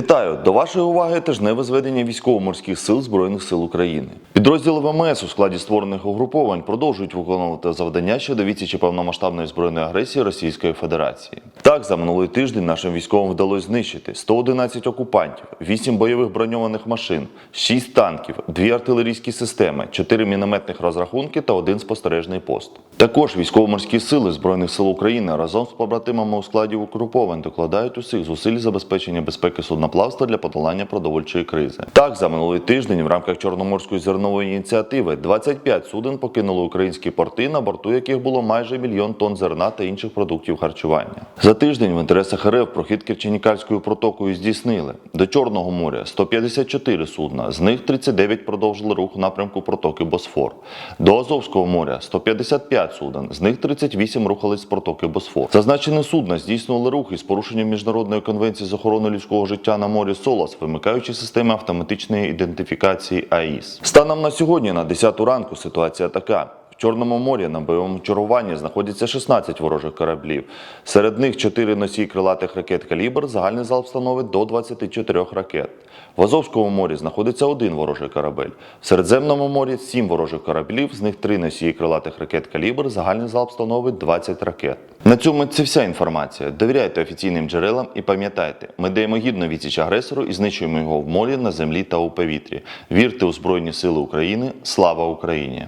Вітаю! До вашої уваги тижневе зведення військово-морських сил Збройних сил України. Підрозділи ВМС у складі створених угруповань продовжують виконувати завдання щодо відсічі повномасштабної збройної агресії Російської Федерації. Так, за минулий тиждень нашим військовим вдалося знищити 111 окупантів, 8 бойових броньованих машин, 6 танків, 2 артилерійські системи, 4 мінометних розрахунки та один спостережний пост. Також військово-морські сили Збройних сил України разом з побратимами у складі угруповань докладають усіх зусиль забезпечення безпеки судноплавства для подолання продовольчої кризи. Так, за минулий тиждень в рамках Чорноморської зернової ініціативи 25 суден покинули українські порти, на борту яких було майже мільйон тонн зерна та інших продуктів харчування. За тиждень в інтересах РФ прохід Керченікальською протокою здійснили до Чорного моря 154 судна, з них 39 продовжили рух напрямку протоки Босфор. До Азовського моря 155 суден, з них 38 рухались з протоки Босфор. Зазначені судна здійснювали рух із порушенням міжнародної конвенції з охорони людського життя на морі СОЛАС, вимикаючи системи автоматичної ідентифікації АІС. Станом на сьогодні, на 10 ранку, ситуація така. В Чорному морі на бойовому чаруванні знаходиться 16 ворожих кораблів. Серед них 4 носії крилатих ракет «Калібр», загальний залп становить до 24 ракет. В Азовському морі знаходиться один ворожий корабель. В Середземному морі 7 ворожих кораблів, з них 3 носії крилатих ракет «Калібр», загальний залп становить 20 ракет. На цьому це вся інформація. Довіряйте офіційним джерелам і пам'ятайте, ми даємо гідну відсіч агресору і знищуємо його в морі, на землі та у повітрі. Вірте у Збройні Сили України. Слава Україні!